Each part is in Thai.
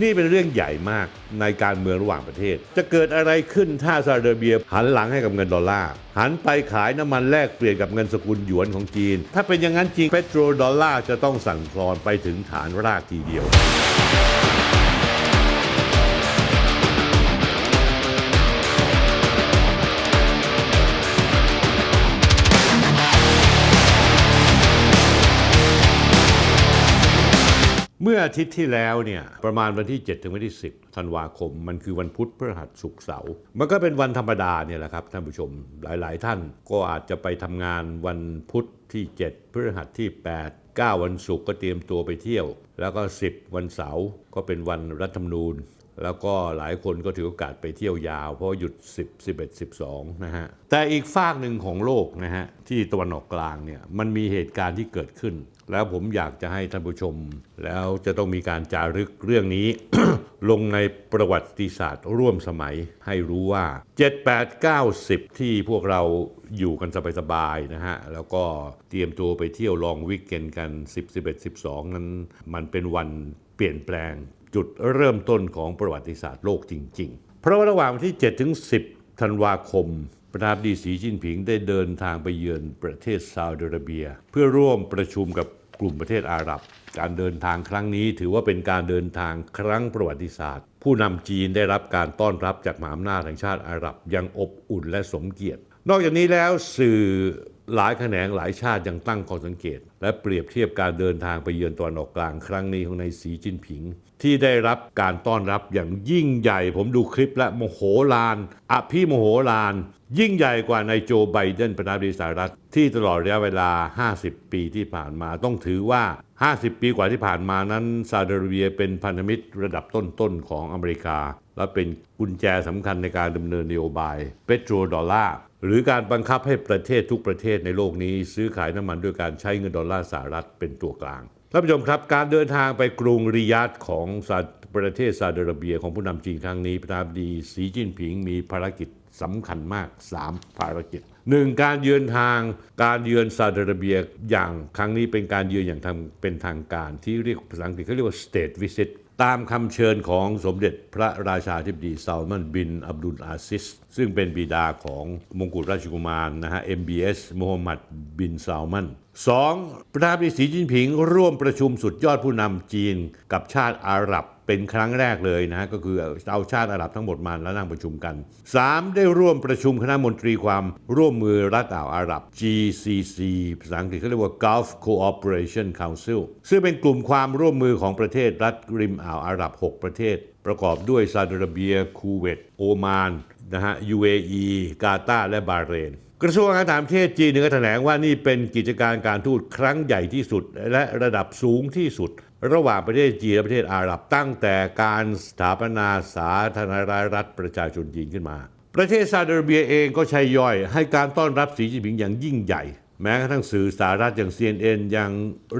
นี่เป็นเรื่องใหญ่มากในการเมืองระหว่างประเทศ จะเกิดอะไรขึ้นถ้าซาอุดิอาระเบียหันหลังให้กับเงินดอลลาร์ หันไปขายน้ำมันแลกเปลี่ยนกับเงินสกุลหยวนของจีน ถ้าเป็นอย่างนั้นจริงเปโตรดอลลาร์จะต้องสั่นคลอนไปถึงฐานรากทีเดียว ออาทิตย์ที่แล้วเนี่ยประมาณวันที่ 7 ถึงวันที่ 10ธันวาคม มันคือวันพุธพฤหัสศุกร์เสาร์มันก็เป็นวันธรรมดาเนี่ยแหละครับท่านผู้ชมหลาย ๆ ท่านก็อาจจะไปทำงานวันพุธที่ 7 พฤหัสที่ 8 9 วันศุกร์ก็เตรียมตัวไปเที่ยว แล้วก็ 10 วันเสาร์ก็เป็นวันรัฐธรรมนูญ แล้วก็หลายคนก็ถือโอกาสไปเที่ยวยาว เพราะหยุด 10 11 12 นะฮะ แต่อีกฝากหนึ่งของโลกนะฮะที่ตะวันออกกลางเนี่ยมันมีเหตุการณ์ที่เกิดขึ้น แล้วผมอยากจะให้ท่านผู้ชม แล้วจะต้องมีการจารึกเรื่องนี้ ลงในประวัติศาสตร์ร่วมสมัยให้รู้ว่า 7 8 9 10ที่พวกเราอยู่กันสบายๆนะฮะ แล้วก็เตรียมตัวไปเที่ยวลองวิกเกนกัน 10 11 12 นั้น มันเป็นวันเปลี่ยนแปลงจุดเริ่มต้นของประวัติศาสตร์โลกจริง ๆ เพราะว่าระหว่างวันที่7ถึง10ธันวาคมประธานาธิบดีสีจิ้นผิงได้เดินทางไปเยือนประเทศซาอุดิอาระเบีย เพื่อร่วมประชุมกับ กลุ่มประเทศอาหรับ การเดินทางครั้งนี้ถือว่าเป็นการเดินทางครั้งประวัติศาสตร์ ผู้นำจีนได้รับการต้อนรับจากมหาอำนาจแห่งชาติอาหรับอยังอบอุ่นและสมเกียรติ นอกจากนี้แล้วสื่อ หลายแขนงหลายชาติยังตั้งข้อสังเกต และเปรียบเทียบการเดินทางไปเยือนตะวันออกกลางครั้งนี้ของนายสีจิ้นผิง ที่ได้รับการต้อนรับอย่างยิ่งใหญ่ ผมดูคลิปและโมโหลานอภิโมโหลาน ยิ่งใหญ่กว่านายโจไบเดนประธานาธิบดีสหรัฐ ที่ตลอดระยะเวลา 50 ปีที่ผ่านมาต้องถือว่า 50 ปีกว่าที่ผ่านมานั้นซาอุดิอาระเบียเป็นพันธมิตรระดับต้นๆของอเมริกา และเป็นกุญแจสำคัญในการดำเนินนโยบายเปโตรดอลลาร์หรือการบังคับให้ประเทศทุกประเทศในโลกนี้ซื้อขายน้ำมันด้วยการใช้เงินดอลลาร์สหรัฐเป็นตัวกลางท่านผู้ชมครับ การเดินทางไปกรุงริยาดของประเทศซาอุดิอาระเบียของผู้นำจีนครั้งนี้ประธานาธิบดีสีจิ้นผิงมีภารกิจสำคัญมาก 3 ภารกิจ 1. การเยือนทางการเยือนซาอุดิอาระเบียอย่างครั้งนี้เป็นการเยือนอย่างทางเป็นทางการที่เรียกภาษาอังกฤษเขาเรียกว่า state visit ตามคำเชิญของสมเด็จพระราชาธิบดีซาลมันบินอับดุลอาซิส ซึ่งเป็นบิดาของมงกุฎราชกุมารนะฮะ MBS มูฮัมหมัดบินซาลมัน 2. ประธานาธิบดีสีจิ้นผิง ร่วมประชุมสุดยอดผู้นำจีนกับชาติอาหรับ เป็นครั้งแรกเลยนะฮะก็คือเอาชาติอาหรับทั้งหมดมาแล้วนั่งประชุมกัน 3. ได้ร่วมประชุมคณะมนตรีความร่วมมือรัฐอ่าวอาหรับ GCC ภาษาอังกฤษเขาเรียกว่า Gulf Cooperation Council ซึ่งเป็นกลุ่มความร่วมมือของประเทศรัฐริมอ่าวอาหรับ 6 ประเทศ ประกอบด้วยซาอุดิอาระเบีย คูเวต โอมาน นะฮะ UAE กาตาร์และบาเรนกระทรวงการต่างประเทศจีนก็แถลงว่านี่เป็นกิจการการทูตครั้งใหญ่ที่สุด และระดับสูงที่สุด ระหว่างประเทศจีนและประเทศอาหรับตั้งแต่การสถาปนาสาธารณรัฐประชาชนจีนขึ้นมา ประเทศซาอุดิอาระเบียเองก็ใช้ย่อย ให้การต้อนรับสีจิ้นผิงอย่างยิ่งใหญ่ แม้กระทั่งสื่อสารรัฐอย่าง CNN ยัง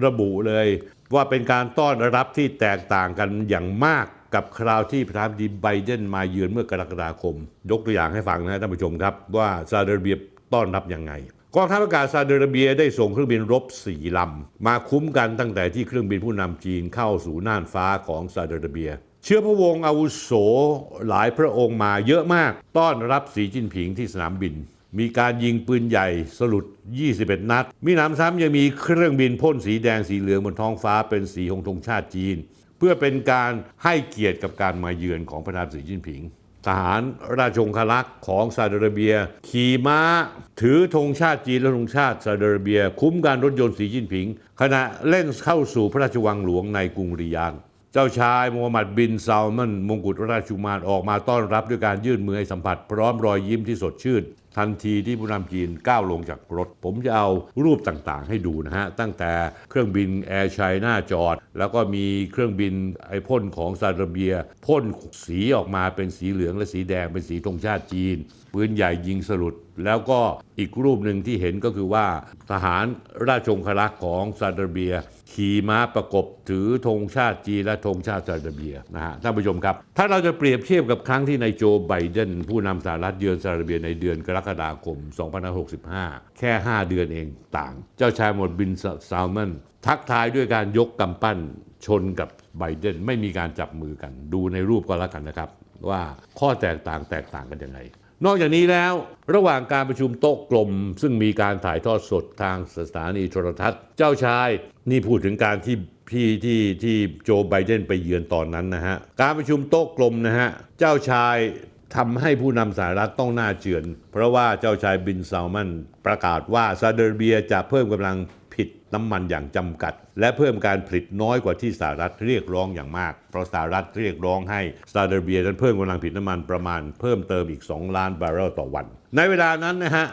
ระบุเลย ว่าเป็นการต้อนรับที่แตกต่างกันอย่างมากกับคราวที่ประธานาธิบดีไบเดนมาเยือนเมื่อกรกฎาคม ยกตัวอย่างให้ฟังนะท่านผู้ชมครับ ว่าซาอุดิอาระเบียต้อนรับยังไง กองทัพอากาศซาอุดิอาระเบียได้ส่งเครื่องบินรบสี่ลำ มาคุ้มกันตั้งแต่ที่เครื่องบินผู้นำจีนเข้าสู่น่านฟ้าของซาอุดิอาระเบีย เชื้อพระวงศ์อาวุโสหลายพระองค์มาเยอะมาก ต้อนรับสีจิ้นผิงที่สนามบิน มีการยิงปืนใหญ่สลุด 21 นัด มีหนำซ้ำยังมีเครื่องบินพ่นสีแดงสีเหลืองบนท้องฟ้าเป็นสีของธงชาติจีน เพื่อเป็นการให้เกียรติกับการมาเยือนของประธานสีจิ้นผิง ทหารราชองครักษ์ของซาอุดิอาระเบีย ขี่ม้า ถือธงชาติจีนและธงชาติซาอุดิอาระเบีย คุ้มการรถยนต์สีจิ้นผิง ขณะเล่นเข้าสู่พระราชวังหลวงในกรุงริยาดเจ้าชายมูฮัมหมัดบินซาลมันมงกุฎราชกุมารออกมาต้อนรับด้วยการยื่นมือให้สัมผัส พร้อมรอยยิ้มที่สดชื่น ทันทีที่ผู้นำจีนก้าวลงจากรถ ผมจะเอารูปต่างๆ ให้ดูนะฮะ ตั้งแต่เครื่องบินแอร์ไชน่าจอด แล้วก็มีเครื่องบินไอพ่นของซาอุดิอาระเบียพ่นสีออกมาเป็นสีเหลืองและสีแดงเป็นสีธงชาติจีน ปืนใหญ่ยิงสลุด แล้วก็อีกรูปหนึ่งที่เห็นก็คือว่าทหารราชองครักษ์ของซาอุดิอาระเบีย ขี่ม้าประกบถือธงชาติจีและธงชาติซาอุดิอาระเบียนะฮะท่านผู้ชมครับ ถ้าเราจะเปรียบเทียบกับครั้งที่นายโจไบเดนผู้นำสหรัฐเยือนซาอุดิอาระเบียในเดือนกรกฎาคม 2565 แค่ 5 เดือนเองต่าง เจ้าชายหมดบินซาลแมนทักทายด้วยการยกกำปั้นชนกับไบเดนไม่มีการจับมือกัน ดูในรูปก็แล้วกันนะครับ ว่าข้อแตกต่างแตกต่างกันยังไงนอกจากนี้แล้วระหว่างการประชุมโต๊ะกลม ซึ่งมีการถ่ายทอดสดทางสถานีโทรทัศน์ เจ้าชาย นี่พูดถึงการที่ที่ที่ที่โจไบเดนไปเยือนตอนนั้นนะฮะ การประชุมโต๊ะกลมนะฮะ เจ้าชายทำให้ผู้นำสหรัฐต้องหน้าเจือน เพราะว่าเจ้าชายบินซาลมันประกาศว่าซาอุดิอาระเบียจะเพิ่มกำลังผลิตน้ำมันอย่างจำกัด และเพิ่มการผลิตน้อยกว่าที่สหรัฐเรียกร้องอย่างมาก เพราะสหรัฐเรียกร้องให้ซาอุดิอาระเบียนั้นเพิ่มกำลังผลิตน้ำมันประมาณเพิ่มเติมอีก 2 ล้านบาร์เรลต่อวัน ในเวลานั้นนะฮะ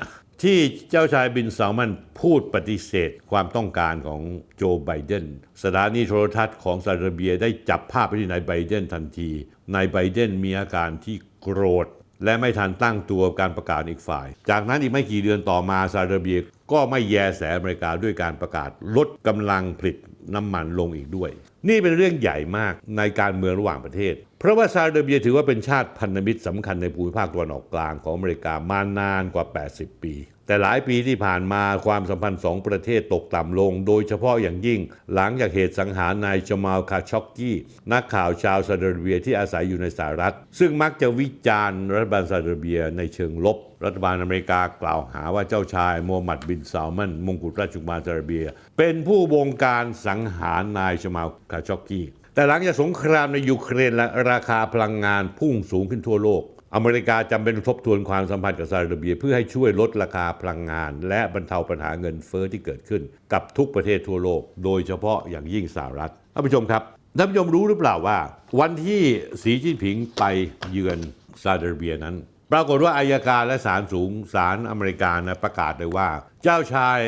ที่เจ้าชายบินซาลมันพูดปฏิเสธความต้องการของโจไบเดนสถานีโทรทัศน์ของซาอุดิอาระเบียได้จับภาพไปที่นายไบเดนทันทีนายไบเดนมีอาการที่โกรธ และไม่ทันตั้งตัวการประกาศอีกฝ่าย จากนั้นอีกไม่กี่เดือนต่อมาซาอุดิอาระเบียก็ไม่แยแสอเมริกาด้วยการประกาศลดกำลังผลิต น้ำมันลงอีกด้วย นี่เป็นเรื่องใหญ่มากในการเมืองระหว่างประเทศ เพราะว่าซาอุดิอาระเบียถือว่าเป็นชาติพันธมิตรสำคัญในภูมิภาคตะวันออกกลางของอเมริกามานานกว่า 80 ปี แต่หลายปีที่ผ่านมาความสัมพันธ์สองประเทศตกต่ำลง โดยเฉพาะอย่างยิ่ง หลังจากเหตุสังหารนายจมาลคาช็อกกี้ นักข่าวชาวซาอุดิอาระเบียที่อาศัยอยู่ในสหรัฐ ซึ่งมักจะวิจารณ์รัฐบาลซาอุดิอาระเบียในเชิงลบ รัฐบาลอเมริกากล่าวหาว่าเจ้าชายโมฮัมหมัดบินซาลมันมงกุฎราชกุมารซาอุดิอาระเบีย เป็นผู้บงการสังหารนายจมาลคาช็อกกี้แต่หลังจากสงครามในยูเครนและราคาพลังงานพุ่งสูงขึ้นทั่วโลก อเมริกาจำเป็นต้องทบทวนความสัมพันธ์กับซาอุดิอาระเบีย เพื่อให้ช่วยลดราคาพลังงาน และบรรเทาปัญหาเงินเฟ้อที่เกิดขึ้น กับทุกประเทศทั่วโลก โดยเฉพาะอย่างยิ่งสหรัฐท่านผู้ชมครับท่านผู้ชมรู้หรือเปล่าว่า วันที่สีจิ้นผิงไปเยือนซาอุดิอาระเบียนั้น ปรากฏว่าอายการและศาลสูงศาลอเมริกานะประกาศเลยว่า เจ้าชาย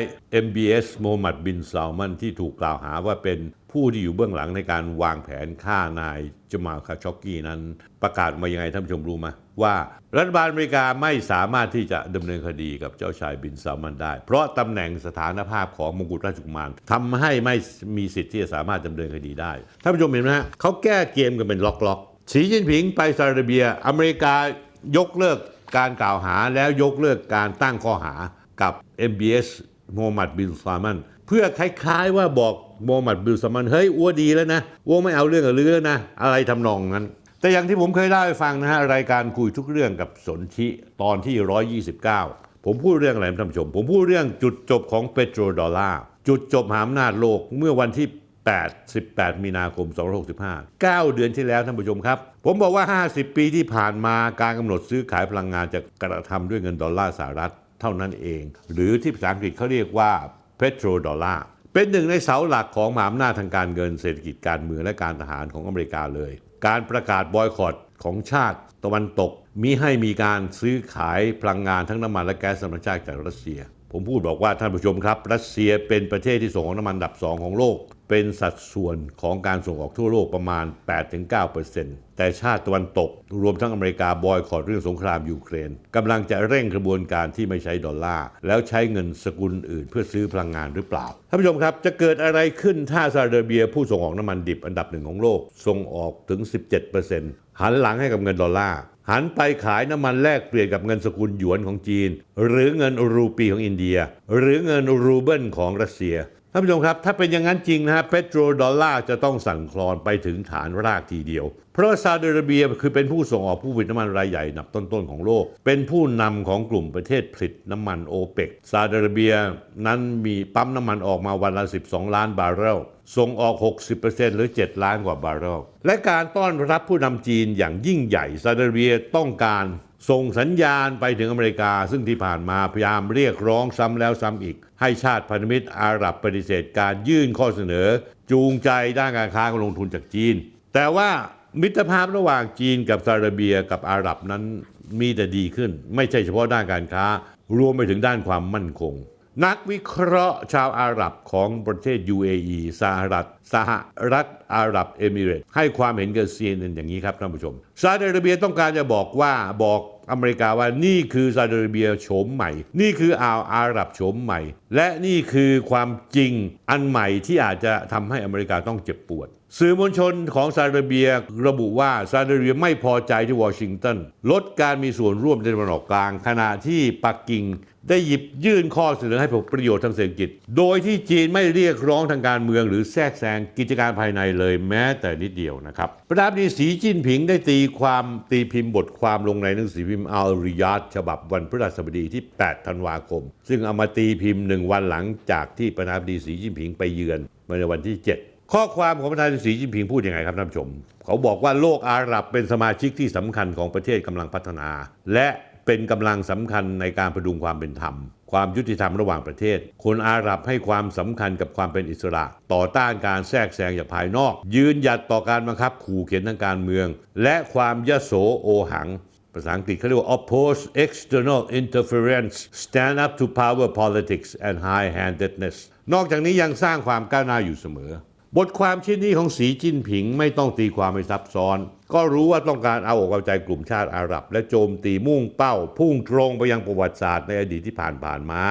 MBS โมฮัมหมัดบินซาลมันที่ถูกกล่าวหาว่าเป็นผู้ที่อยู่เบื้องหลังในการวางแผนฆ่านายจมาลคาช็อกกี้นั้น ประกาศมายังไงท่านผู้ชมรู้ไหม ว่ารัฐบาลอเมริกาไม่สามารถที่จะดำเนินคดีกับเจ้าชายบินซามันได้ เพราะตำแหน่งสถานภาพของมงกุฎราชกุมารทำให้ไม่มีสิทธิ์ที่จะสามารถดำเนินคดีได้ท่านผู้ชมเห็นไหมฮะเขาแก้เกมกันเป็นล็อกๆสีจิ้นผิงไปซาอุดิอาระเบีย อเมริกายกเลิกการกล่าวหาแล้วยกเลิกการตั้งข้อหากับ MBS โมฮัมหมัดบินซามันเพื่อคล้ายๆว่าบอกโมฮัมหมัดบินซามันเฮ้ยอ้วดีแล้วนะอ้วไม่เอาเรื่องกับลือแล้วนะอะไรทำนองนั้น แต่อย่างที่ผมเคยเล่าให้ฟังนะฮะรายการคุยทุกเรื่องกับสนธิตอนที่ 129 ผมพูดเรื่องอะไรท่านผู้ชม ผมพูดเรื่องจุดจบของเปโตรดอลลาร์จุดจบหาอำนาจโลกเมื่อวันที่ 8 18 มีนาคม 2565 9 เดือนที่แล้วท่านผู้ชมครับ ผมบอกว่า 50 ปีที่ผ่านมาการกำหนดซื้อขายพลังงานจะกระทำด้วยเงินดอลลาร์สหรัฐเท่านั้นเอง หรือที่ภาษาอังกฤษเขาเรียกว่า petro dollar เป็นหนึ่งในเสาหลักของมหาอำนาจทางการเงินเศรษฐกิจการเมืองและการทหารของอเมริกาเลย การประกาศบอยคอตของชาติตะวันตกมิให้มีการซื้อขายพลังงานทั้งน้ำมันและแก๊สธรรมชาติจากรัสเซีย ผมพูดบอกว่าท่านผู้ชมครับ รัสเซียเป็นประเทศที่ส่งออกน้ำมันดับสองของโลก เป็นสัดส่วนของการส่งออกทั่วโลกประมาณ 8-9%แต่ชาติตะวันตกรวมทั้งอเมริกาบอยคอรเรื่องสงครามยูเครนกำลังจะเร่งกระบวนการที่ไม่ใช้ดอลลาร์ แล้วใช้เงินสกุลอื่นเพื่อซื้อพลังงานหรือเปล่า ท่านผู้ชมครับ จะเกิดอะไรขึ้นถ้าซาอุดิอาระเบียผู้ส่งออกน้ำมันดิบอันดับหนึ่งของโลก ส่งออกถึง 17%หันหลังให้กับเงินดอลลาร์หันไปขายน้ำมันแลกเปลี่ยนกับเงินสกุลหยวนของจีน หรือเงินรูปีของอินเดีย หรือเงินรูเบิลของรัสเซีย ท่านผู้ชมครับ ถ้าเป็นอย่างนั้นจริงนะฮะเปโตรดอลลาร์จะต้องสั่นคลอนไปถึงฐานรากทีเดียว เพราะซาอุดิอาระเบียคือเป็นผู้ส่งออกผู้ผลิตน้ำมันรายใหญ่นับต้นๆของโลก เป็นผู้นำของกลุ่มประเทศผลิตน้ำมันโอเปกซาอุดิอาระเบียนั้นมีปั๊มน้ำมันออกมาวันละ 12 ล้านบาร์เรลส่งออก 60%หรือ 7 ล้านกว่าบาร์เรลและการต้อนรับผู้นำจีนอย่างยิ่งใหญ่ซาอุดิอาระเบียต้องการ ส่งสัญญาณไปถึงอเมริกา ซึ่งที่ผ่านมาพยายามเรียกร้องซ้ำแล้วซ้ำอีก ให้ชาติพันธมิตรอาหรับปฏิเสธการยื่นข้อเสนอ จูงใจด้านการค้าการลงทุนจากจีน แต่ว่ามิตรภาพระหว่างจีนกับซาอุดิอาระเบียกับอาหรับนั้นมีแต่ดีขึ้น ไม่ใช่เฉพาะด้านการค้า รวมไปถึงด้านความมั่นคง นักวิเคราะห์ชาวอาหรับของประเทศ UAE สหรัฐสหรัฐอาหรับเอมิเรตให้ความเห็นกับ CNN อย่างนี้ครับท่านผู้ชมซาอุดิอาระเบียต้องการจะบอกว่าบอก อเมริกาว่านี่คือซาอุดิอาระเบียโฉมใหม่ นี่คืออ่าวอาหรับโฉมใหม่ และนี่คือความจริงอันใหม่ที่อาจจะทำให้อเมริกาต้องเจ็บปวดสื่อมวลชนของซาอุดิอาระเบียระบุว่าซาอุดิอาระเบียไม่พอใจที่วอชิงตันลดการมีส่วนร่วมในตะวันออกกลาง ขณะที่ปักกิ่ง ได้หยิบยื่นข้อเสนอให้ผลประโยชน์ทางเศรษฐกิจ โดยที่จีนไม่เรียกร้องทางการเมือง หรือแทรกแซงกิจการภายในเลยแม้แต่นิดเดียวนะครับ ประธานาธิบดีสีจิ้นผิงได้ตีความตีพิมพ์บทความลงในหนังสือพิมพ์อัลริยาดฉบับวันพฤหัสบดีที่ 8 ธันวาคม ซึ่งเอามาตีพิมพ์หนึ่งวันหลังจากที่ประธานาธิบดีสีจิ้นผิงไปเยือนในวันที่ 7ข้อความของประธานาธิบดีสีจิ้นผิงพูดยังไงครับท่านผู้ชม เขาบอกว่าโลกอาหรับเป็นสมาชิกที่สำคัญของประเทศกำลังพัฒนา และ เป็นกำลังสำคัญในการประดุงความเป็นธรรม ความยุติธรรมระหว่างประเทศ คนอาหรับให้ความสำคัญกับความเป็นอิสระ ต่อต้านการแทรกแซงจากภายนอก ยืนหยัดต่อการบังคับขู่เข็นทางการเมือง และความยโสโอหังภาษาอังกฤษเขาเรียกว่า oppose external interference stand up to power politics and high-handedness นอกจากนี้ยังสร้างความก้าวหน้าอยู่เสมอ บทความชิ้นนี้ของสีจิ้นผิงไม่ต้องตีความให้ซับซ้อน ก็รู้ว่าต้องการเอาอกเอาใจกลุ่มชาติอาหรับ และโจมตีมุ่งเป้า พุ่งตรงไปยังประวัติศาสตร์ในอดีตที่ผ่านผ่านมา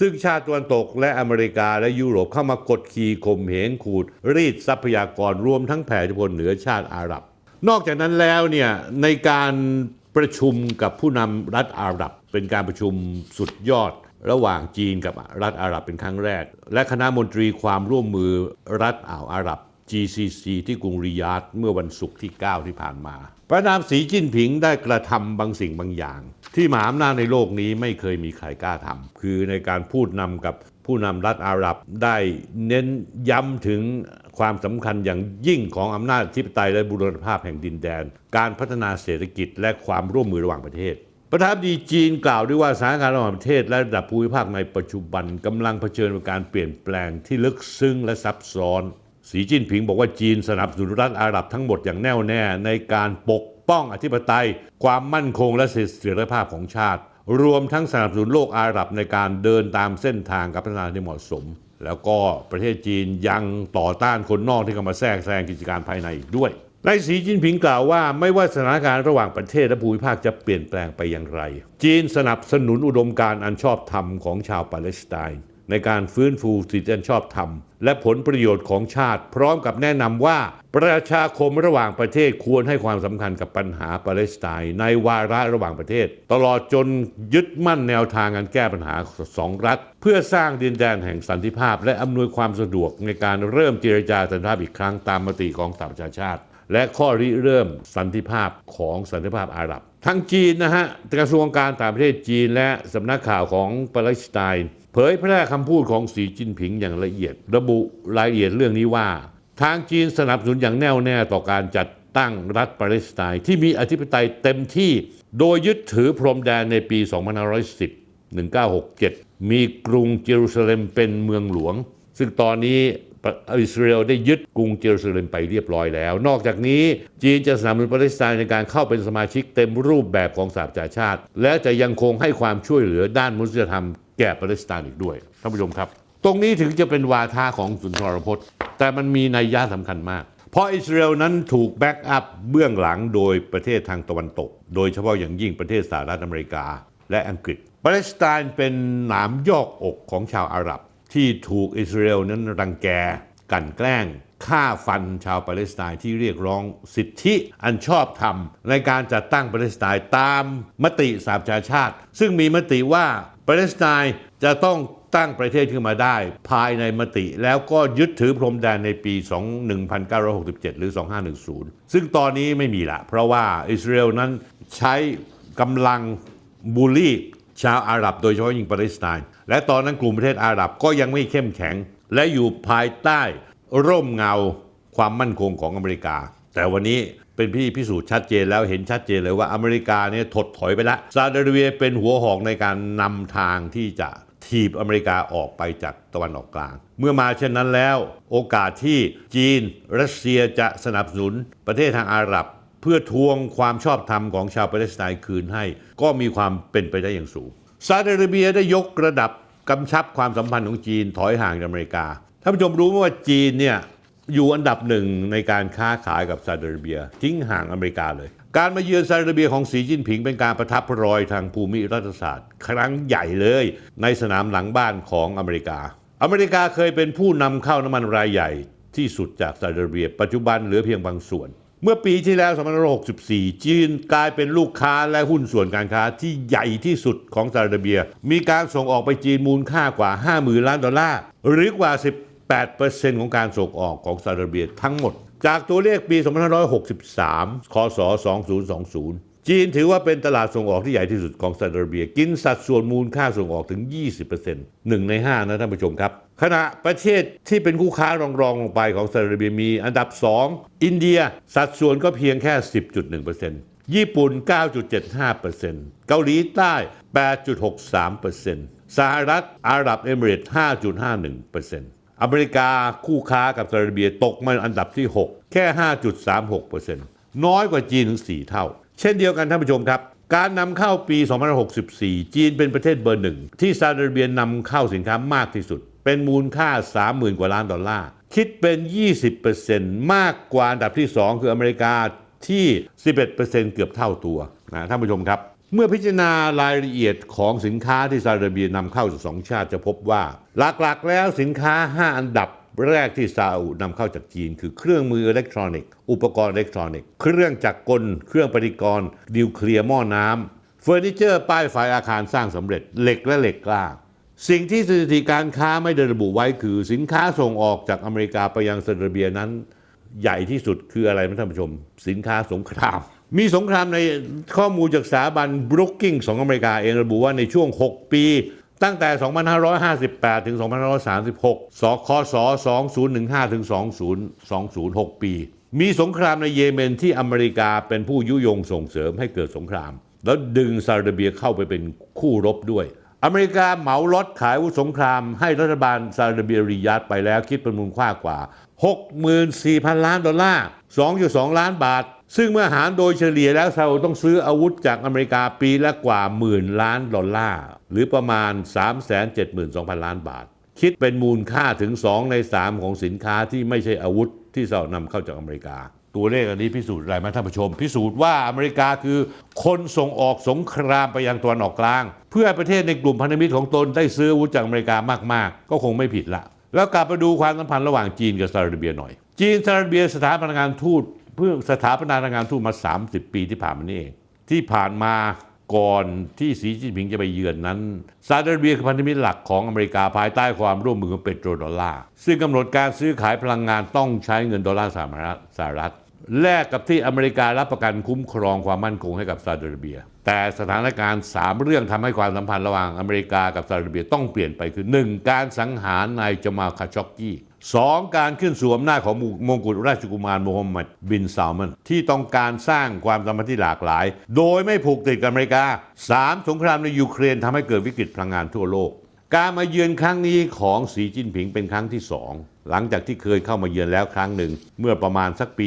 ซึ่งชาติตะวันตกและอเมริกาและยุโรปเข้ามากดขี่ข่มเหงขูด รีดทรัพยากรรวมทั้งแผ่อิทธิพลเหนือชาติอาหรับ นอกจากนั้นแล้วเนี่ยในการประชุมกับผู้นำรัฐอาหรับ เป็นการประชุมสุดยอดระหว่างจีนกับรัฐอาหรับเป็นครั้งแรก และคณะมนตรีความร่วมมือรัฐอ่าวอาหรับ GCC ที่กรุงริยาดเมื่อวันศุกร์ที่ 9 ที่ผ่านมา ประธานสีจิ้นผิงได้กระทำบางสิ่งบางอย่าง ที่มหาอำนาจในโลกนี้ไม่เคยมีใครกล้าทำคือในการพูดนำกับผู้นำรัฐอาหรับได้เน้นย้ำถึงความสำคัญอย่างยิ่งของอำนาจทิปไตยและบูรณภาพแห่งดินแดน การพัฒนาเศรษฐกิจและความร่วมมือระหว่างประเทศ ประธานาธิบดีจีนกล่าวด้วยว่าสถานการณ์ระหว่างประเทศและระดับภูมิภาคในปัจจุบันกำลังเผชิญกับการเปลี่ยนแปลงที่ลึกซึ้งและซับซ้อน สีจิ้นผิงบอกว่าจีนสนับสนุนรัฐอาหรับทั้งหมดอย่างแน่วแน่ ในการปกป้องอธิปไตย ความมั่นคงและเสถียรภาพของชาติ รวมทั้งสนับสนุนโลกอาหรับในการเดินตามเส้นทางการพัฒนาที่เหมาะสม แล้วก็ประเทศจีนยังต่อต้านคนนอกที่เข้ามาแทรกแซงกิจการภายในอีกด้วยนายสีจิ้นผิงกล่าวว่าไม่ว่าสถานการณ์ระหว่างประเทศและภูมิภาคจะเปลี่ยนแปลงไปอย่างไร จีนสนับสนุนอุดมการณ์อันชอบธรรมของชาวปาเลสไตน์ ในการฟื้นฟูสิทธิอันชอบธรรม และผลประโยชน์ของชาติ พร้อมกับแนะนำว่า ประชาคมระหว่างประเทศควรให้ความสำคัญกับปัญหาปาเลสไตน์ในวาระระหว่างประเทศ ตลอดจนยึดมั่นแนวทางการแก้ปัญหาสองรัฐ เพื่อสร้างดินแดนแห่งสันติภาพ และอำนวยความสะดวกในการเริ่มเจรจาสันติภาพอีกครั้งตามมติของสหประชาชาติ และข้อริเริ่มสันติภาพของสันติภาพอาหรับ ทั้งจีนนะฮะกระทรวงการต่างประเทศจีนและสำนักข่าวของปาเลสไตน์ เผยแพร่คำพูดของสีจิ้นผิงอย่างละเอียด ระบุรายละเอียดเรื่องนี้ว่า ทางจีนสนับสนุนอย่างแน่วแน่ต่อการจัดตั้งรัฐปาเลสไตน์ที่มีอธิปไตยเต็มที่ โดยยึดถือพรมแดนในปี 2510 1967 มีกรุงเยรูซาเล็มเป็นเมืองหลวง ซึ่งตอนนี้อิสราเอลได้ยึดกรุงเยรูซาเล็มไปเรียบร้อยแล้ว นอกจากนี้จีนจะสนับสนุนปาเลสไตน์ในการเข้าเป็นสมาชิกเต็มรูปแบบของสหประชาชาติ และจะยังคงให้ความช่วยเหลือด้านมนุษยธรรม แก่ปาเลสไตน์อีกด้วยท่านผู้ชมครับ ตรงนี้ถึงจะเป็นวาทะของสุนทรพจน์ แต่มันมีนัยยะสำคัญมาก เพราะอิสราเอลนั้นถูกแบ็กอัพเบื้องหลังโดยประเทศทางตะวันตก โดยเฉพาะอย่างยิ่งประเทศสหรัฐอเมริกา และอังกฤษปาเลสไตน์เป็นหนามยอกอกของชาวอาหรับ ที่ถูกอิสราเอลนั้นรังแกกันแกล้งฆ่าฟันชาวปาเลสไตน์ที่เรียกร้องสิทธิอันชอบธรรม ในการจัดตั้งปาเลสไตน์ตามมติสหประชาชาติ ซึ่งมีมติว่า ปาเลสไตน์จะต้องตั้งประเทศขึ้นมาได้ ภายในมติ แล้วก็ยึดถือพรมแดนในปี 1967 หรือ 2510 ซึ่งตอนนี้ไม่มีละ เพราะว่าอิสราเอลนั้นใช้กำลังบูลลี่ชาวอาหรับ โดยเฉพาะยิ่งปาเลสไตน์ และตอนนั้นกลุ่มประเทศอาหรับก็ยังไม่เข้มแข็ง และอยู่ภายใต้ร่มเงาความมั่นคงของอเมริกา แต่วันนี้ เป็นพี่พิสูจน์ชัดเจนแล้วเห็นชัดเจนเลยว่าอเมริกาเนี่ยถดถอยไปล้วซาอุดิอาระเบียเป็นหัวหอกในการนำทางที่จะถีบอเมริกาออกไปจากตะวันออกกลาง เมื่อมาเช่นนั้นแล้ว โอกาสที่จีน รัสเซียจะสนับสนุนประเทศทางอาหรับเพื่อทวงความชอบธรรมของชาวปาเลสไตน์คืนให้ ก็มีความเป็นไปได้อย่างสูงซาอุดิอาระเบียได้ยกระดับกำชับความสัมพันธ์ของจีนถอยห่างจากอเมริกาท่านผู้ชมรู้ไหมว่าจีนเนี่ย อยู่อันดับหนึ่งในการค้าขายกับซาอุดิอาระเบีย ทิ้งห่างอเมริกาเลย การมาเยือนซาอุดิอาระเบียของสีจิ้นผิงเป็นการประทับรอยทางภูมิรัฐศาสตร์ ครั้งใหญ่เลย ในสนามหลังบ้านของอเมริกา อเมริกาเคยเป็นผู้นำเข้าน้ำมันรายใหญ่ที่สุดจากซาอุดิอาระเบีย ปัจจุบันเหลือเพียงบางส่วน เมื่อปีที่แล้ว2564 จีนกลายเป็นลูกค้าและหุ้นส่วนการค้าที่ใหญ่ที่สุดของซาอุดิอาระเบีย มีการส่งออกไปจีนมูลค่ากว่า 50,000 ล้านดอลลาร์ หรือกว่า 8%ของการส่งออกของซาอุดิอาระเบียทั้งหมด จากตัวเลขปี 2563คศ2020 จีนถือว่าเป็นตลาดส่งออกที่ใหญ่ที่สุดของซาอุดิอาระเบีย กินสัดส่วนมูลค่าส่งออกถึง 20%หนึ่งใน 5 นะท่านผู้ชมครับ ขณะประเทศที่เป็นคู่ค้ารองรองลงไปของซาอุดิอาระเบียมีอันดับ 2 อินเดียสัดส่วนก็เพียงแค่ 10.1%ญี่ปุ่น 9.75%เกาหลีใต้ 8.63%สหรัฐอาหรับเอมิเรตส์5.51% อเมริกาคู่ค้ากับซาอุดิอาระเบียตกมาอันดับที่ 6 แค่ 5.36%น้อยกว่าจีนถึง 4 เท่า เช่นเดียวกันท่านผู้ชมครับ การนำเข้าปี2564 จีนเป็นประเทศเบอร์หนึ่ง ที่ซาอุดิอาระเบียนำเข้าสินค้ามากที่สุด เป็นมูลค่า 30,000 กว่าล้านดอลลาร์ คิดเป็น 20%มากกว่าอันดับที่ 2 คืออเมริกาที่ 11%เกือบเท่าตัวนะท่านผู้ชมครับ เมื่อพิจารณารายละเอียดของสินค้าที่ซาอุดิอาระเบียนำเข้าจากสองชาติจะพบว่า หลักๆแล้วสินค้า 5 อันดับแรกที่ซาอุนำเข้าจากจีน คือเครื่องมืออิเล็กทรอนิกส์อุปกรณ์อิเล็กทรอนิกส์เครื่องจักรกล เครื่องปฏิกรณ์นิวเคลียร์หม้อน้ำเฟอร์นิเจอร์ป้ายไฟอาคารสร้างสำเร็จเหล็กและเหล็กกล้าสิ่งที่สถิติการค้าไม่ได้ระบุไว้คือสินค้าส่งออกจากอเมริกาไปยังซาอุดิอาระเบียนั้น ใหญ่ที่สุดคืออะไรท่านผู้ชม สินค้าสงคราม มีสงครามในข้อมูลจากสถาบันบรุกกิ้งของอเมริกาเองระบุว่าในช่วง 6 ปีตั้งแต่ 2558 ถึง 2536 สคศ2015 ถึง 2020 6ปี มีสงครามในเยเมนที่อเมริกาเป็นผู้ยุยงส่งเสริมให้เกิดสงคราม แล้วดึงซาอุดิอาระเบียเข้าไปเป็นคู่รบด้วย อเมริกาเหมาลดขายวุธสงครามให้รัฐบาลซาอุดิอาระเบียริยาดไปแล้วคิดเป็นมูลค่ากว่า 64,000 ล้านดอลลาร์ 2.2 ล้านบาท ซึ่งเมื่อหารโดยเฉลี่ยแล้วซาอุต้องซื้ออาวุธจากอเมริกาปีละกว่าหมื่นล้านดอลลาร์ หรือประมาณ 372,000 ล้านบาท คิดเป็นมูลค่าถึง 2 ใน 3 ของสินค้าที่ไม่ใช่อาวุธที่ซาอุนำเข้าจากอเมริกา ตัวเลขอันนี้พิสูจน์อะไรไหมท่านผู้ชม พิสูจน์ว่าอเมริกาคือคนส่งออกสงครามไปยังตะวันออกกลาง เพื่อประเทศในกลุ่มพันธมิตรของตนได้ซื้ออาวุธจากอเมริกามากๆ ก็คงไม่ผิดละแล้วกลับมาดูความสัมพันธ์ระหว่างจีนกับซาอุดิอาระเบียหน่อย จีนซาอุดิอาระเบียสถาปนางานทูต เพื่อสถาปนางงานทูตมา 30 ปีที่ผ่านมานี่เอง ที่ผ่านมาก่อนที่สีจิ้นผิงจะไปเยือนนั้นซาอุดิอาระเบียคือพันธมิตรหลักของอเมริกาภายใต้ความร่วมมือของเปโตรดอลลาร์ซึ่งกำหนดการซื้อขายพลังงานต้องใช้เงินดอลลาร์สหรัฐสหรัฐแลกกับที่อเมริการับประกันคุ้มครองความมั่นคงให้กับซาอุดิอาระเบีย แต่สถานการณ์ 3 เรื่องทำให้ความสัมพันธ์ระหว่างอเมริกากับซาอุดิอาระเบียต้องเปลี่ยนไปคือ 1. การสังหารนายจามาคาช็อกกี้ 2. การขึ้นสู่อำนาจของมงกุฎราชกุมารโมฮัมหมัดบินซาลมันที่ต้องการสร้างความสัมพันธ์ที่หลากหลาย โดยไม่ผูกติดกับอเมริกา 3. สงครามในยูเครนทำให้เกิดวิกฤตพลังงานทั่วโลก การมาเยือนครั้งนี้ของสีจิ้นผิงเป็นครั้งที่ 2 หลังจากที่เคยเข้ามาเยือนแล้วครั้งหนึ่ง เมื่อประมาณสักปี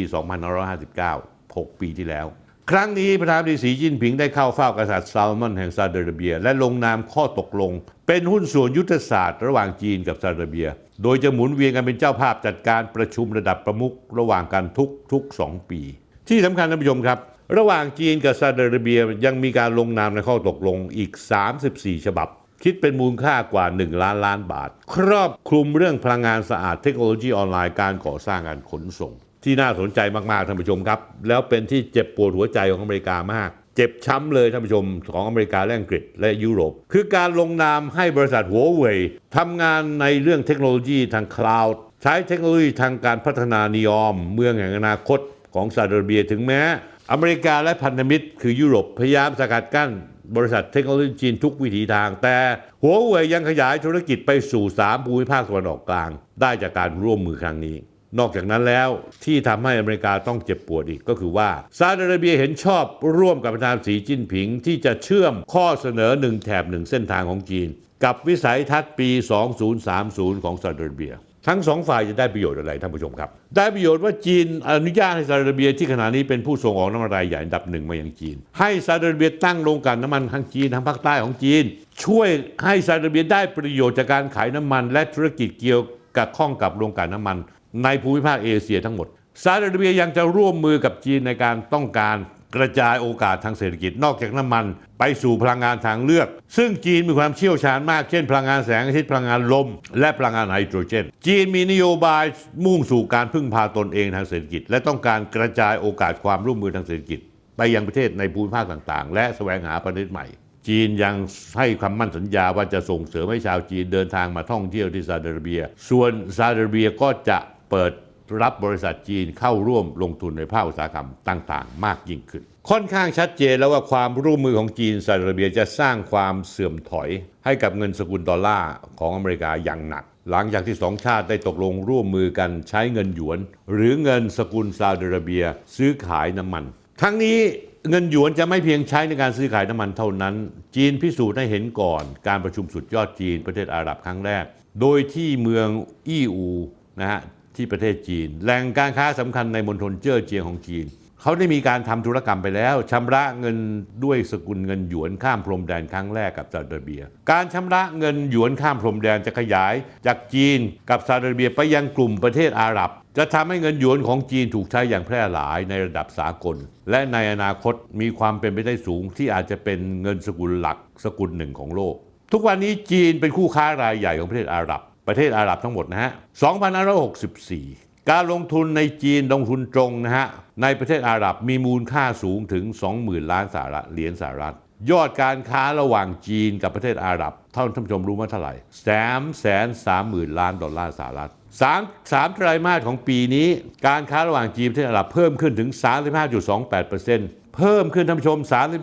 2559 6 ปีที่แล้ว ครั้งนี้ประธานาธิบดีสีจิ้นผิงได้เข้าเฝ้ากษัตริย์ซาลมอนแห่งซาอุดิอาระเบีย และลงนามข้อตกลง เป็นหุ้นส่วนยุทธศาสตร์ระหว่างจีนกับซาอุดิอาระเบีย โดยจะหมุนเวียนกันเป็นเจ้าภาพจัดการประชุมระดับประมุขระหว่างกันทุกทุกๆ2ปี ที่สำคัญท่านผู้ชมครับ ระหว่างจีนกับซาอุดิอาระเบียยังมีการลงนามในข้อตกลงอีก 34 ฉบับ คิดเป็นมูลค่ากว่า 1 ล้านล้านบาท ครอบคลุมเรื่องพลังงานสะอาดเทคโนโลยีออนไลน์การก่อสร้างการขนส่ง ที่น่าสนใจมากๆท่านผู้ชมครับ แล้วเป็นที่เจ็บปวดหัวใจของอเมริกามาก เจ็บช้ำเลยท่านผู้ชมของอเมริกาและอังกฤษและยุโรป คือการลงนามให้บริษัทหัวเว่ยทำงานในเรื่องเทคโนโลยีทางคลาวด์ใช้เทคโนโลยีทางการพัฒนานิยอม เมืองแห่งอนาคตของซาอุดิอาระเบียถึงแม้ อเมริกาและพันธมิตร คือยุโรปพยายามสกัดกั้นบริษัทเทคโนโลยีจีนทุกวิถีทาง แต่หัวเว่ยยังขยายธุรกิจไปสู่ 3 ภูมิภาคตะวันออกกลาง ได้จากการร่วมมือครั้งนี้ นอกจากนั้นแล้วที่ทำให้อเมริกาต้องเจ็บปวดอีกก็คือว่าซาอุดิอาระเบียเห็นชอบร่วมกับประธานสีจิ้นผิง ที่จะเชื่อมข้อเสนอหนึ่งแถบหนึ่งเส้นทางของจีน กับวิสัยทัศน์ปี 2030 ของซาอุดิอาระเบีย ทั้งสองฝ่ายจะได้ประโยชน์อะไรท่านผู้ชมครับ ได้ประโยชน์ว่าจีนอนุญาตให้ซาอุดิอาระเบียที่ขณะนี้เป็นผู้ส่งออกน้ำมันรายใหญ่อันดับหนึ่งมายังจีน ให้ซาอุดิอาระเบียตั้งโรงกลั่นน้ำมันทางจีนทางภาคใต้ของจีน ช่วยให้ซาอุดิอาระเบียได้ประโยชน์จากการขายน้ำมัน และธุรกิจเกี่ยวกับข้องกับโรงกลั่นน้ำมัน ในภูมิภาคเอเชียทั้งหมดซาอุดิอาระเบียยังจะร่วมมือกับจีนในการต้องการกระจายโอกาสทางเศรษฐกิจนอกจากน้ำมัน ไปสู่พลังงานทางเลือก ซึ่งจีนมีความเชี่ยวชาญมากเช่น พลังงานแสงอาทิตย์พลังงานลม และพลังงานไฮโดรเจน จีนมีนโยบายมุ่งสู่การพึ่งพาตนเองทางเศรษฐกิจ และต้องการกระจายโอกาสความร่วมมือทางเศรษฐกิจ ไปยังประเทศในภูมิภาคต่างๆ และแสวงหาประเทศใหม่ จีนยังให้คำมั่นสัญญาว่าจะส่งเสริมให้ชาวจีนเดินทางมาท่องเที่ยวที่ซาอุดิอาระเบีย ส่วนซาอุดิอาระเบียก็จะ เปิดรับบริษัทจีนเข้าร่วมลงทุนในภาคอุตสาหกรรมต่างๆ มากยิ่งขึ้น ค่อนข้างชัดเจนแล้วว่าความร่วมมือของจีนซาอุดิอาระเบียจะสร้างความเสื่อมถอย ให้กับเงินสกุลดอลลาร์ของอเมริกาอย่างหนัก หลังจากที่สองชาติได้ตกลงร่วมมือกันใช้เงินหยวน หรือเงินสกุลซาอุดิอาระเบียซื้อขายน้ำมัน ทั้งนี้เงินหยวนจะไม่เพียงใช้ในการซื้อขายน้ำมันเท่านั้น จีนพิสูจน์ให้เห็นก่อน การประชุมสุดยอดจีนประเทศอาหรับครั้งแรก โดยที่เมืองอี้อูนะฮะ ที่ประเทศจีน แหล่งการค้าสำคัญในมณฑลเจ้อเจียงของจีน เขาได้มีการทำธุรกรรมไปแล้วชำระเงินด้วยสกุลเงินหยวนข้ามพรมแดนครั้งแรกกับซาอุดิอาระเบีย การชำระเงินหยวนข้ามพรมแดนจะขยายจากจีนกับซาอุดิอาระเบียไปยังกลุ่มประเทศอาหรับ จะทำให้เงินหยวนของจีนถูกใช้อย่างแพร่หลายในระดับสากล และในอนาคตมีความเป็นไปได้สูงที่อาจจะเป็นเงินสกุลหลักสกุลหนึ่งของโลก ทุกวันนี้จีนเป็นคู่ค้ารายใหญ่ของประเทศอาหรับ ประเทศอาหรับทั้งหมดนะฮะ2564 การลงทุนในจีนลงทุนตรงนะฮะ ในประเทศอาหรับมีมูลค่าสูงถึง 20,000 ล้านสหรัฐเหรียญสหรัฐ ยอดการค้าระหว่างจีนกับประเทศอาหรับ ท่านท่านผู้ชมรู้ว่าเท่าไหร่แสนแสนสามหมื่นล้านดอลลาร์สหรัฐสามสามไตรมาสของปีนี้ การค้าระหว่างจีนประเทศอาหรับเพิ่มขึ้นถึง 35.28%เพิ่มขึ้นท่านผู้ชม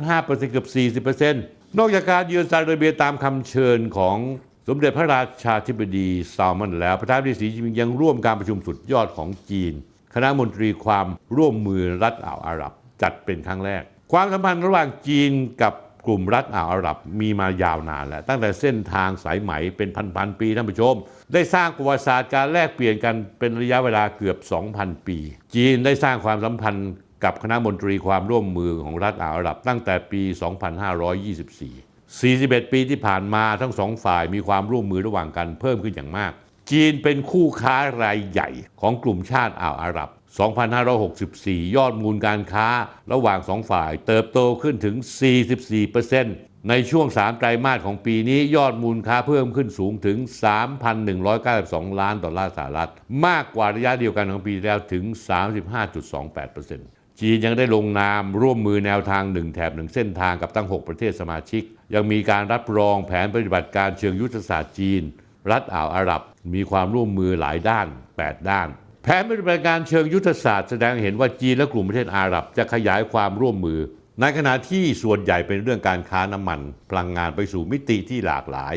35%เกือบ40%นอกจากการเยือนซาอุดิอาระเบียตามคำเชิญของ สมเด็จพระราชาธิบดีซาลมอนแล้ว ประธานาธิบดีสีจิ้นผิงยังร่วมการประชุมสุดยอดของจีน คณะมนตรีความร่วมมือรัฐอ่าวอาหรับ จัดเป็นครั้งแรก ความสัมพันธ์ระหว่างจีนกับกลุ่มรัฐอ่าวอาหรับมีมายาวนานแล้ว ตั้งแต่เส้นทางสายไหมเป็นพันๆปีท่านผู้ชม ได้สร้างประวัติศาสตร์การแลกเปลี่ยนกันเป็นระยะเวลาเกือบ 2,000 ปี จีนได้สร้างความสัมพันธ์กับคณะมนตรีความร่วมมือของรัฐอ่าวอาหรับ ตั้งแต่ปี 2524 41 ปีที่ผ่านมาทั้งสองฝ่ายมีความร่วมมือระหว่างกันเพิ่มขึ้นอย่างมาก จีนเป็นคู่ค้ารายใหญ่ของกลุ่มชาติอ่าวอาหรับ 2564 ยอดมูลการค้าระหว่างสองฝ่ายเติบโตขึ้นถึง 44%ในช่วง 3 ไตรมาสของปีนี้ยอดมูลค้าเพิ่มขึ้นสูงถึง 3,192 ล้านดอลลาร์สหรัฐ มากกว่าระยะเดียวกันของปีที่แล้วถึง 35.28% จีนยังได้ลงนามร่วมมือแนวทางหนึ่งแถบหนึ่งเส้นทางกับตั้ง 6 ประเทศสมาชิก ยังมีการรับรองแผนปฏิบัติการเชิงยุทธศาสตร์จีน รัฐอ่าวอาหรับ มีความร่วมมือหลายด้าน 8 ด้าน แผนปฏิบัติการเชิงยุทธศาสตร์แสดงเห็นว่าจีนและกลุ่มประเทศอาหรับ จะขยายความร่วมมือ ในขณะที่ส่วนใหญ่เป็นเรื่องการค้าน้ำมัน พลังงานไปสู่มิติที่หลากหลาย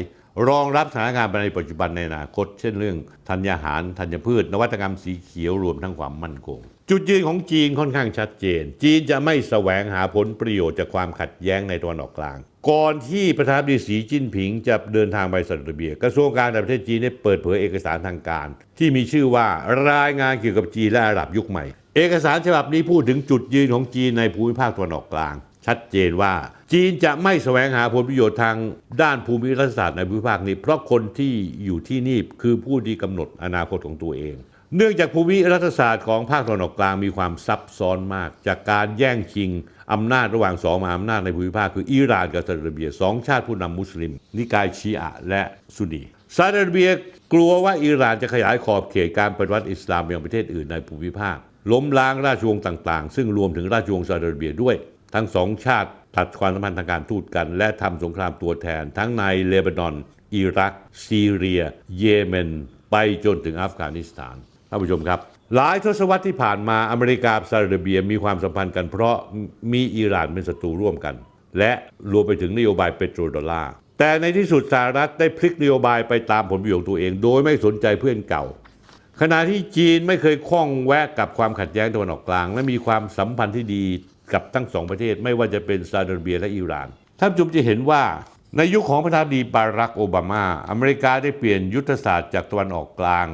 รองรับสถานการณ์ในปัจจุบันในอนาคต เช่นเรื่องธัญญาหารธัญพืช นวัตกรรมสีเขียวรวมทั้งความมั่นคง จุดยืนของจีนค่อนข้างชัดเจน จีนจะไม่แสวงหาผลประโยชน์จากความขัดแย้งในตะวันออกกลาง ก่อนที่ประธานาธิบดีสีจิ้นผิงจะเดินทางไปซาอุดิอาระเบีย กระทรวงการต่างประเทศจีนได้เปิดเผยเอกสารทางการ ที่มีชื่อว่ารายงานเกี่ยวกับจีนและอาหรับยุคใหม่ เอกสารฉบับนี้พูดถึงจุดยืนของจีนในภูมิภาคตะวันออกกลาง ชัดเจนว่า จีนจะไม่แสวงหาผลประโยชน์ทางด้านภูมิรัฐศาสตร์ในภูมิภาคนี้ เพราะคนที่อยู่ที่นี่คือผู้ที่กำหนดอนาคตของตัวเอง เนื่องจากภูมิรัฐศาสตร์ของภาคตะวันออกกลางมีความซับซ้อนมาก จากการแย่งชิงอำนาจระหว่างสองมหาอำนาจในภูมิภาคคืออิหร่านกับซาอุดิอาระเบียสองชาติผู้นำมุสลิม นิกายชีอะและซุนนีซาอุดิอาระเบียกลัวว่าอิหร่านจะขยายขอบเขตการปฏิวัติอิสลามไปยังประเทศอื่นในภูมิภาค ล้มล้างราชวงศ์ต่าง ๆ ซึ่งรวมถึงราชวงศ์ซาอุดิอาระเบียด้วย ทั้งสองชาติตัดความสัมพันธ์ทางการทูตกัน และทำสงครามตัวแทน ทั้งในเลบานอน อิรัก ซีเรีย เยเมน ไปจนถึงอัฟกานิสถาน ท่านผู้ชมครับหลายทศวรรษที่ผ่านมาอเมริกาซาอุดิอาระเบียมีความสัมพันธ์กันเพราะมีอิหร่านเป็นศัตรูร่วมกัน และรวมไปถึงนโยบายเปโตรดอลลาร์แต่ในที่สุดสหรัฐได้พลิกนโยบายไปตามผลประโยชน์ตัวเอง โดยไม่สนใจเพื่อนเก่า ขณะที่จีนไม่เคยคล้องแวะกับความขัดแย้งตะวันออกกลาง และมีความสัมพันธ์ที่ดีกับทั้งสองประเทศ ไม่ว่าจะเป็นซาอุดิอาระเบียและอิหร่านท่านผู้ชมจะเห็นว่าในยุคของประธานาธิบดีบารักโอบามา อเมริกาได้เปลี่ยนยุทธศาสตร์จากตะวันออกกลาง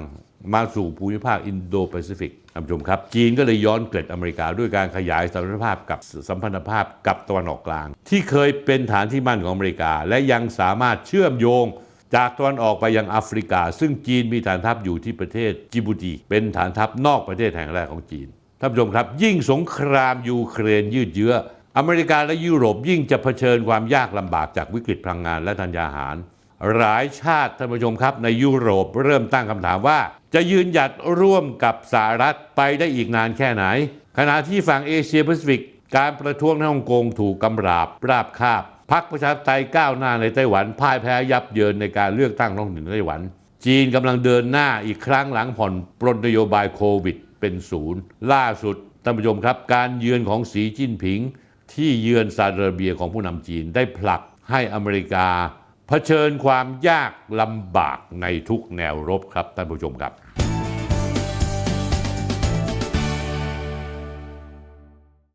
มาสู่ภูมิภาคอินโดแปซิฟิกท่านผู้ชมครับ จีนก็เลยย้อนเกล็ดอเมริกาด้วยการขยายสัมพันธภาพกับสัมพันธภาพกับตะวันออกกลาง ที่เคยเป็นฐานที่มั่นของอเมริกา และยังสามารถเชื่อมโยงจากตะวันออกไปยังแอฟริกา ซึ่งจีนมีฐานทัพอยู่ที่ประเทศจิบูตีเป็นฐานทัพนอกประเทศแห่งแรกของจีนท่านผู้ชมครับ ยิ่งสงครามยูเครนยืดเยื้ออเมริกาและยุโรปยิ่งจะเผชิญความยากลำบากจากวิกฤตพลังงานและธัญญาหาร หลายชาติท่านผู้ชมครับในยุโรปเริ่มตั้งคำถามว่า จะยืนหยัดร่วมกับสหรัฐไปได้อีกนานแค่ไหน ขณะที่ฝั่งเอเชียแปซิฟิก การประท้วงในฮ่องกงถูกกำราบราบคาบพรรคประชาธิปไตยก้าวหน้าในไต้หวันพ่ายแพ้ยับเยินในการเลือกตั้งท้องถิ่นไต้หวัน จีนกำลังเดินหน้าอีกครั้งหลังผ่อนปลนนโยบายโควิด เป็นศูนย์ ล่าสุดท่านผู้ชมครับ การเยือนของสีจิ้นผิง ที่เยือนซาอุดิอาระเบียของผู้นำจีนได้ผลักให้อเมริกาเผชิญความยากลำบากในทุกแนวรบครับท่านผู้ชมครับ